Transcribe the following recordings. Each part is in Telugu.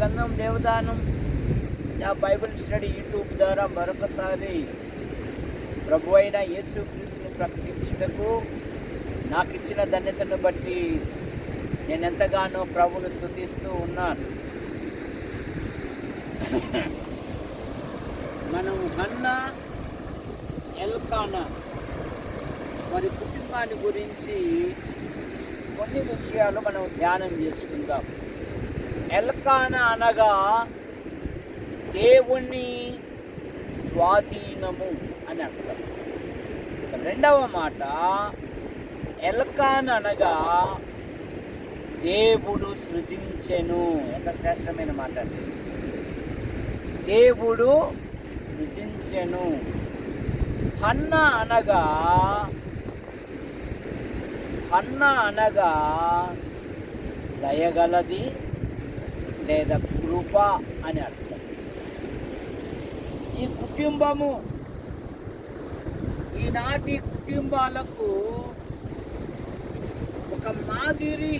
గంధం దేవదానం. నా బైబిల్ స్టడీ యూట్యూబ్ ద్వారా మరొకసారి ప్రభు అయిన యేసు క్రీస్తుని ప్రకటించుటకు నాకు ఇచ్చిన ధన్యతను బట్టి నేను ఎంతగానో ప్రభును స్థుతిస్తూ ఉన్నాను. మనం హన్న ఎల్కానా మరి కుటుంబాన్ని గురించి కొన్ని విషయాలు మనం ధ్యానం చేసుకుందాం. ఎల్కాన అనగా దేవుణ్ణి స్వాధీనము అని అర్థం. రెండవ మాట ఎల్కాన్ అనగా దేవుడు సృజించెను. ఎంత శ్రేష్టమైన మాట అది దేవుడు సృజించెను. హన్న అనగా హన్న అనగా దయగలది లేదా కృప అని అర్థం. ఈ కుటుంబము ఈనాటి కుటుంబాలకు ఒక మాదిరి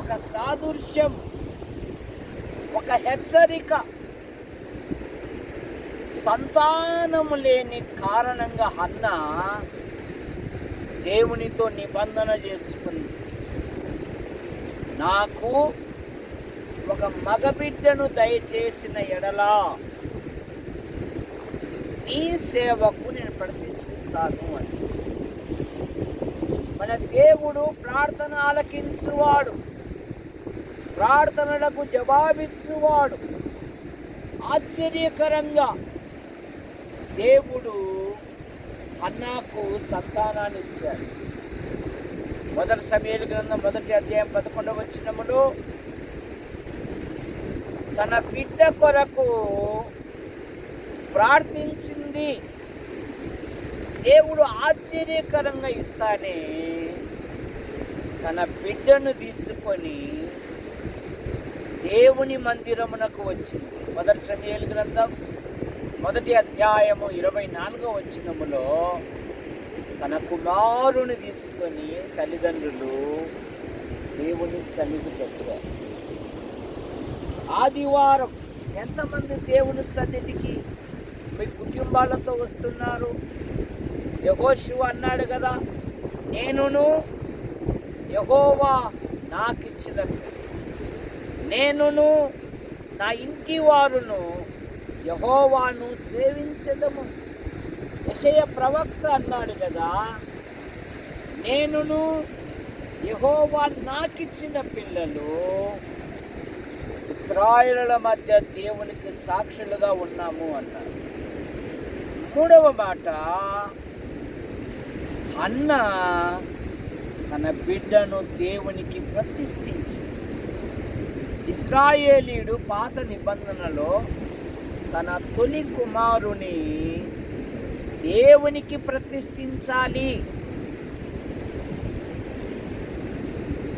ఒక సాదృశ్యం ఒక హెచ్చరిక సంతానం లేని కారణంగా అన్న దేవునితో నిబంధన చేసుకుంది. నాకు ఒక మగబిడ్డను దయచేసిన ఎడలా నీ సేవకు నేను ప్రతిష్ఠిస్తాను అని. మన దేవుడు ప్రార్థన ఆలకించువాడు ప్రార్థనలకు జవాబిచ్చువాడు. ఆశ్చర్యకరంగా దేవుడు అన్నాకు సంతానాన్ని ఇచ్చాడు. మొదటి సమయాల గ్రంథం మొదటి అధ్యాయం పదకొండవ వచ్చినప్పుడు తన బిడ్డ కొరకు ప్రార్థించింది. దేవుడు ఆశ్చర్యకరంగా ఇస్తానే తన బిడ్డను తీసుకొని దేవుని మందిరమునకు వచ్చింది. మొదటి సమయాలు గ్రంథం మొదటి అధ్యాయము ఇరవై నాలుగో వచ్చినములో తన కుమారుని తీసుకొని తల్లిదండ్రులు దేవుని సన్నిధికి వచ్చారు. ఆదివారం ఎంతమంది దేవుని సన్నిధికి మీ కుటుంబాలతో వస్తున్నారు? యహోశివ అన్నాడు కదా నేనును యహోవా నాకు ఇచ్చిన నేనును నా ఇంటి వారును యహోవాను సేవించదము. విషయ ప్రవక్త అన్నాడు కదా నేనును యహోవా నాకిచ్చిన పిల్లలు ఇస్రాయిల మధ్య దేవునికి సాక్షులుగా ఉన్నాము అన్నారు మూడవ మాట అన్న తన బిడ్డను దేవునికి ప్రతిష్ఠించి. ఇస్రాయేలీడు పాత నిబంధనలో తన తొలి కుమారుని దేవునికి ప్రతిష్ఠించాలి.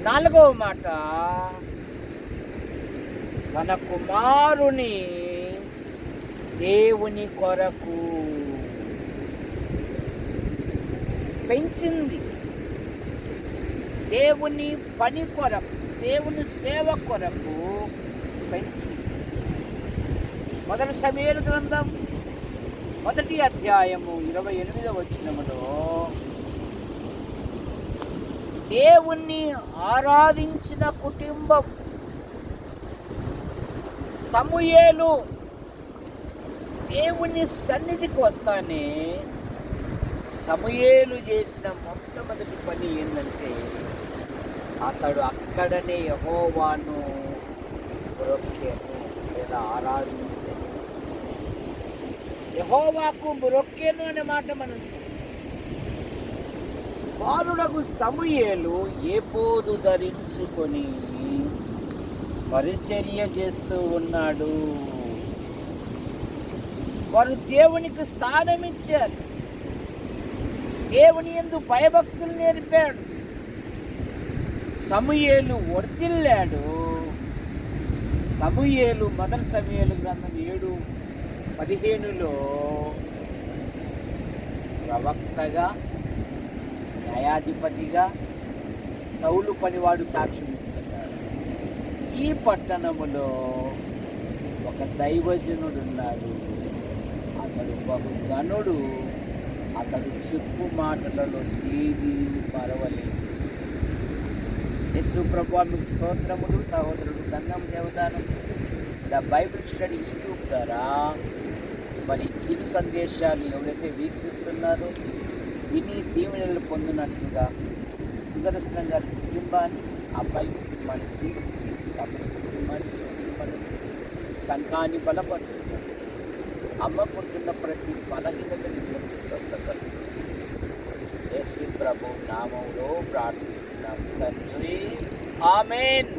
నాలుగవ మాట తన కుమారుని దేవుని కొరకు పెంచింది. దేవుని పని కొరకు దేవుని సేవ కొరకు పెంచింది. మొదటి సమయాల గ్రంథం మొదటి అధ్యాయము ఇరవై ఎనిమిదవ వచ్చినములో దేవుణ్ణి ఆరాధించిన కుటుంబం సమూయేలు దేవుని సన్నిధికి వస్తానే సమూయేలు చేసిన మొట్టమొదటి పని ఏంటంటే అతడు అక్కడనే యహోవాను మొరొక్కాను లేదా ఆరాధించాను. యహోవాకు మొరొక్కాను అనే మాట మనం చూస్తాం. బాలుడకు సమూయేలు ఏ పోదు ధరించుకొని పరిచర్య చేస్తూ ఉన్నాడు. వారు దేవునికి స్థానం ఇచ్చారు దేవుని ఎందు భయభక్తులు నేర్పాడు. సమూయేలు వర్దిల్లాడు సమూయేలు మొదటి సమూయేలు గ్రంథం ఏడు పదిహేనులో ప్రవక్తగా న్యాయాధిపతిగా సౌలు పనివాడు సాక్షి ఈ పట్టణములో ఒక దైవజనుడు ఉన్నాడు అతడు బహు గనుడు అతడు చెప్పు మాటలలో దేవి పరవలేదు యశు ప్రభావం మీకు స్తోత్రములు సహోదరుడు Gangam Devadanam. The Bible study YouTube ద్వారా మరి చిరు సందేశాలు ఎవరైతే వీక్షిస్తున్నారో విని దీవెనలు పొందినట్లుగా సుదర్శనం గారి కుటుంబాన్ని ఆ బైబిల్ కుటుంబాన్ని దీవించి తమ కుటుంబాన్ని సోదరులను సంఘాన్ని ప్రతి బలహీనతని ప్రతి స్వస్థపరుచు యేసు ప్రభు నామంలో ప్రార్థిస్తున్నాం తండ్రి. ఆమెన్.